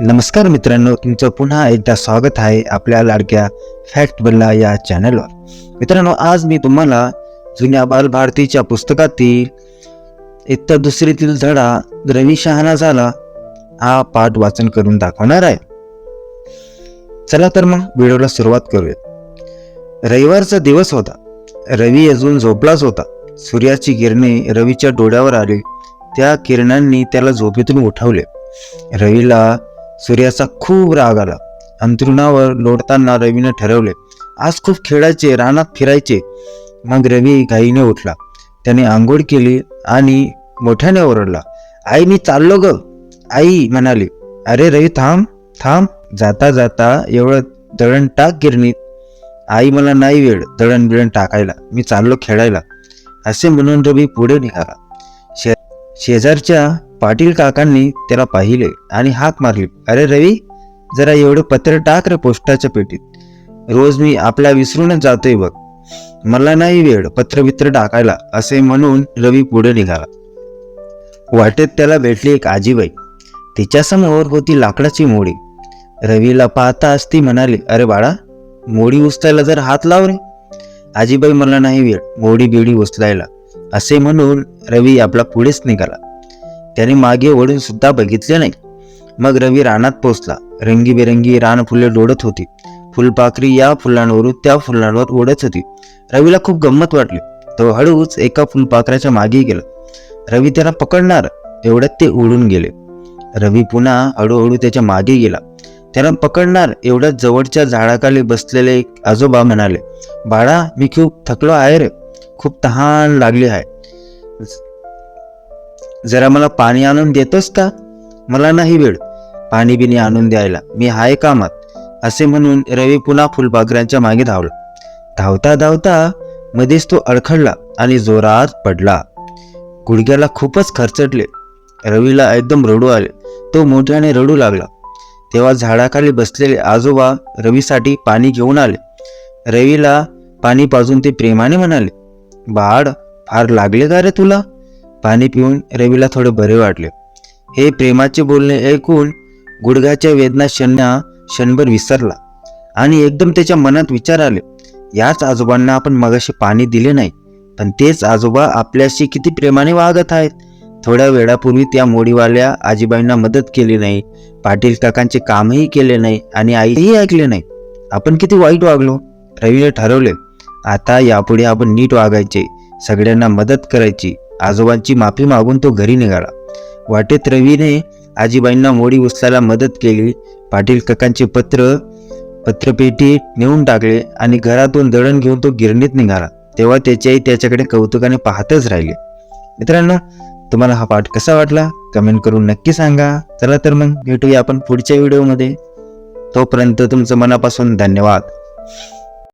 नमस्कार मित्रांनो तुमचं पुन्हा एकदा स्वागत आहे आपल्या लाडक्या फॅक्ट बल्ला या चॅनलवर. मित्रांनो आज मी तुम्हाला जुन्या बालभारतीच्या पुस्तकातील इतर दुसरीतील धडा रवी शहाणा झाला हा पाठ वाचन करून दाखवणार आहे. चला तर मग व्हिडिओला सुरुवात करूया. रविवारचा दिवस होता. रवी अजून झोपलाच होता. सूर्याची किरणे रवीच्या डोळ्यावर आली. त्या किरणांनी त्याला झोपेतून उठवले. रवीला सूर्याचा खूप राग आला. अंथरुणावर लोटताना रवीने ठरवले आज खूप खेळायचे रानात फिरायचे. मग रवी घाईने उठला. त्याने आंघोळ केली आणि मोठ्याने ओरडला आई मी चाललो ग. आई म्हणाली अरे रवी थांब थांब. जाता जाता एवढं दळण टाक गिरणीत. आई मला नाही वेळ. दळण बिळण टाकायला मी चाललो खेळायला. असे म्हणून रवी पुढे निघाला. शे शेजारच्या पाटील काकांनी त्याला पाहिले आणि हाक मारली. अरे रवी जरा एवढं पत्र टाक रे पोस्टाच्या पेटीत. रोज मी आपला विसरूनच जातोय बघ. मला नाही वेळ पत्र बित्र टाकायला असे म्हणून रवी पुढे निघाला. वाटेत त्याला भेटली एक आजीबाई. तिच्यासमोर होती लाकडाची मोडी. रवीला पाहताच ती म्हणाली अरे बाळा मोडी उचलायला जर हात लाव रे. आजीबाई मला नाही वेळ मोडी बिडी उचलायला असे म्हणून रवी आपला पुढेच निघाला. त्याने मागे वळून सुद्धा बघितले नाही. मग रवी रानात पोचला रंगीबेरंगी रान फुले डोडत होती. फुलपाखरी या फुलांवरून त्या फुलांवर ओढत होती. रवीला खूप गंमत वाटली. तो हळूच एका फुलपाखराच्या मागे गेला. रवी त्याला पकडणार? एवढ्यात ते उडून गेले. रवी पुन्हा हळूहळू त्याच्यामागे गेला. त्याला पकडणार? एवढ्या जवळच्या झाडाखाली बसलेले एक आजोबा म्हणाले बाळा मी खूप थकलो आहे रे. खूप तहान लागली आहे. जरा मला पाणी आणून देतोस का? मला नाही वेळ. पाणी बिनी आणून द्यायला मी हाय कामात असे म्हणून रवी पुन्हा फुलपाखरांच्या मागे धावला. धावता धावता मध्येच तो अडखडला आणि जोरात पडला. गुडघ्याला खूपच खरचटले. रवीला एकदम रडू आले. तो मोठ्याने रडू लागला. तेव्हा झाडाखाली बसलेले आजोबा रवीसाठी पाणी घेऊन आले. रवीला पाणी पाजून ते प्रेमाने म्हणाले बाळ फार लागले का रे तुला? पाणी पिऊन रवीला थोडे बरे वाटले. हे प्रेमाचे बोलणे ऐकून गुडघ्याच्या वेदना क्षणा क्षणभर विसरला आणि एकदम त्याच्या मनात विचार आले याच आजोबांना आपण मगाशी पाणी दिले नाही पण तेच आजोबा आपल्याशी किती प्रेमाने वागत आहेत. थोड्या वेळापूर्वी त्या मोडीवाल्या आजीबाईंना मदत केली नाही पाटील काकांचे कामही केले नाही आणि आईही ऐकले नाही. आपण किती वाईट वागलो. रवीने ठरवले आता यापुढे आपण नीट वागायचे सगळ्यांना मदत करायची आजोबांची माफी मागून तो घरी निघाला. वाटेत रवीने आजीबाईंना मोडी उचलायला मदत केली. पाटील काकांचे पत्र पत्रपेटी नेऊन टाकले आणि घरातून दळण घेऊन तो गिरणीत निघाला. तेव्हा त्याच्याही त्याच्याकडे कौतुकाने पाहतच राहिले. मित्रांनो तुम्हाला हा पाठ कसा वाटला? कमेंट करून नक्की सांगा. चला तर मग भेटूया आपण पुढच्या व्हिडिओमध्ये. तोपर्यंत तुमचं मनापासून धन्यवाद.